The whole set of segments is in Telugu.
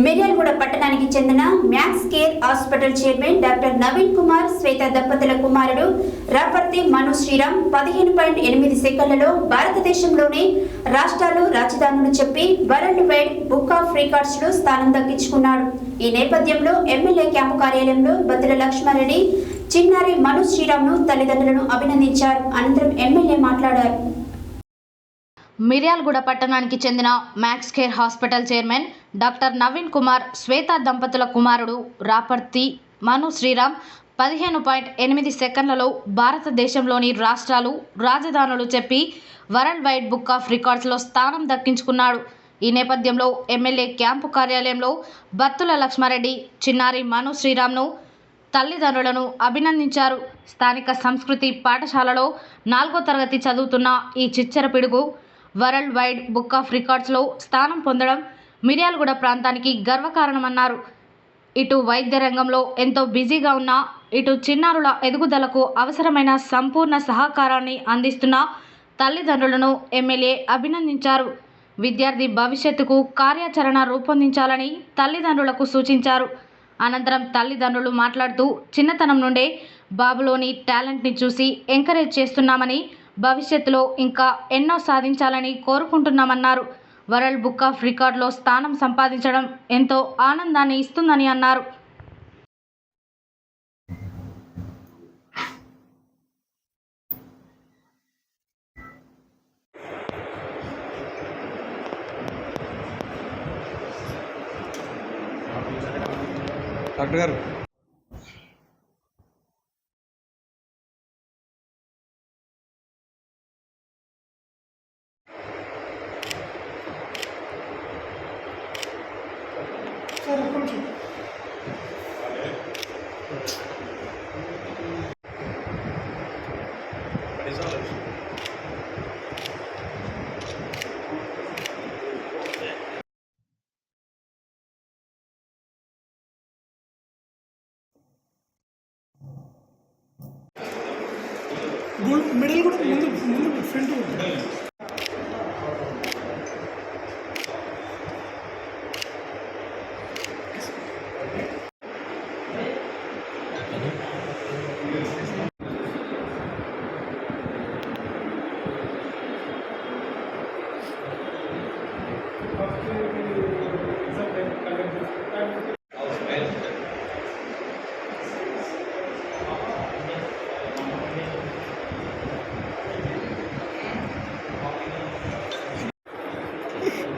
మిర్యాలగూడ పట్టణానికి చెందిన Max Care hospital chairman doctor Naveen Kumar Shweta దంపతుల కుమారుడు రాపర్తి మను శ్రీరామ్ పదిహేను పాయింట్ ఎనిమిది సెకండ్లలో భారతదేశంలోని రాష్ట్రాలు రాజధానులు చెప్పి వరల్డ్ వైడ్ బుక్ ఆఫ్ రికార్డ్స్లో స్థానం దక్కించుకున్నాడు ఈ నేపథ్యంలో ఎమ్మెల్యే క్యాంపు కార్యాలయంలో బత్తుల లక్ష్మారెడ్డి చిన్నారి మను శ్రీరామ్ను తల్లిదండ్రులను అభినందించారు. అనంతరం ఎమ్మెల్యే మాట్లాడారు. మిర్యాలగూడ పట్టణానికి చెందిన Max Care hospital chairman doctor Naveen Kumar Shweta దంపతుల కుమారుడు రాపర్తి మను శ్రీరామ్ పదిహేను పాయింట్ ఎనిమిది సెకండ్లలో భారతదేశంలోని రాష్ట్రాలు రాజధానులు చెప్పి వరల్డ్ వైడ్ బుక్ ఆఫ్ రికార్డ్స్లో స్థానం దక్కించుకున్నాడు. ఈ నేపథ్యంలో ఎమ్మెల్యే క్యాంపు కార్యాలయంలో బత్తుల లక్ష్మారెడ్డి చిన్నారి మను శ్రీరామ్ను తల్లిదండ్రులను అభినందించారు. స్థానిక సంస్కృతి పాఠశాలలో నాలుగో తరగతి చదువుతున్న ఈ చిచ్చర పిడుగు వరల్డ్ వైడ్ బుక్ ఆఫ్ రికార్డ్స్లో స్థానం పొందడం మిర్యాలగూడ ప్రాంతానికి గర్వకారణమన్నారు ఇటు వైద్య రంగంలో ఎంతో బిజీగా ఉన్న ఇటు చిన్నారుల ఎదుగుదలకు అవసరమైన సంపూర్ణ సహకారాన్ని అందిస్తున్న తల్లిదండ్రులను ఎమ్మెల్యే అభినందించారు. విద్యార్థి భవిష్యత్తుకు కార్యాచరణ రూపొందించాలని తల్లిదండ్రులకు సూచించారు. అనంతరం తల్లిదండ్రులు మాట్లాడుతూ చిన్నతనం నుండే బాబులోని టాలెంట్ని చూసి ఎంకరేజ్ చేస్తున్నామని భవిష్యత్తులో ఇంకా ఎన్నో సాధించాలని కోరుకుంటున్నామన్నారు. వరల్డ్ బుక్ ఆఫ్ రికార్డులో స్థానం సంపాదించడం ఎంతో ఆనందాన్ని ఇస్తుందని అన్నారు. డాక్టర్ గారు గోల్డ్ మెడల్ కూడా ముందు ముందు ఫ్రంట్ ఉంది.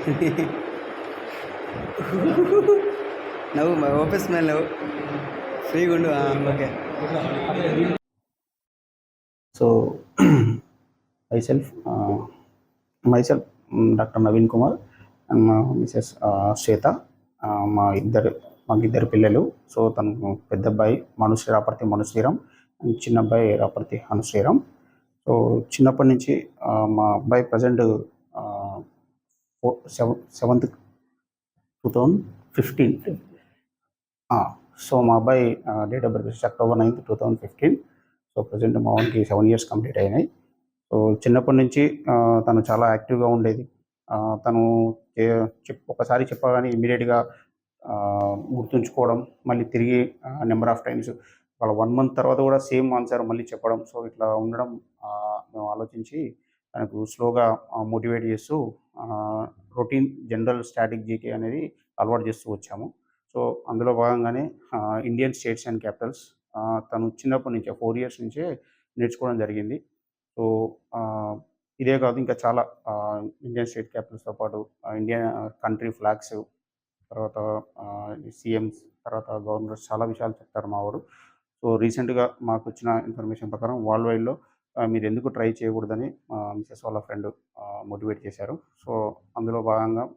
నవ్వు ఓపెన్ స్మెల్ నవ్వు. ఫ్రీగా ఉండు okay. So my self my self doctor Naveen Kumar and మా మిసెస్ శ్వేత మా ఇద్దరు మాకు ఇద్దరు పిల్లలు. సో తను పెద్ద అబ్బాయి మనుశ్రీ రాపర్తి మనుశ్రీరామ్ అండ్ చిన్న అబ్బాయి రాపర్తి అనుశ్రీరామ్. సో చిన్నప్పటి నుంచి మా అబ్బాయి present seventh two thousand fifteen. So మా అబ్బాయి డేట్ ఆఫ్ బర్త్ వచ్చేసి October ninth two thousand fifteen so present మా వానికి సెవెన్ ఇయర్స్ కంప్లీట్ అయినాయి. సో చిన్నప్పటి నుంచి తను చాలా యాక్టివ్గా ఉండేది. తను చెప్ ఒకసారి చెప్పగానే ఇమీడియట్గా గుర్తుంచుకోవడం మళ్ళీ తిరిగి నెంబర్ ఆఫ్ టైమ్స్ వాళ్ళ వన్ మంత్ తర్వాత కూడా సేమ్ ఆన్సర్ మళ్ళీ చెప్పడం. సో ఇట్లా ఉండడం మేము ఆలోచించి తనకు స్లోగా మోటివేట్ చేస్తూ రొటీన్ జనరల్ స్టాటిక్ జీకే అనేది అలవాటు చేస్తూ వచ్చాము. సో అందులో భాగంగానే ఇండియన్ స్టేట్స్ అండ్ క్యాపిటల్స్ తను చిన్నప్పటి నుంచే ఫోర్ ఇయర్స్ నుంచే నేర్చుకోవడం జరిగింది. సో ఇదే కాదు ఇంకా చాలా ఇండియన్ స్టేట్ క్యాపిటల్స్తో పాటు ఇండియన్ కంట్రీ ఫ్లాగ్స్ తర్వాత సీఎంస్ తర్వాత గవర్నర్స్ చాలా విషయాలు చెప్తారు మా వాడు సో రీసెంట్గా మాకు వచ్చిన ఇన్ఫర్మేషన్ ప్రకారం వరల్డ్ వైడ్లో మీరు ఎందుకు ట్రై చేయకూడదని మిసెస్ వాళ్ళ ఫ్రెండ్ మోటివేట్ చేశారు. సో అందులో భాగంగా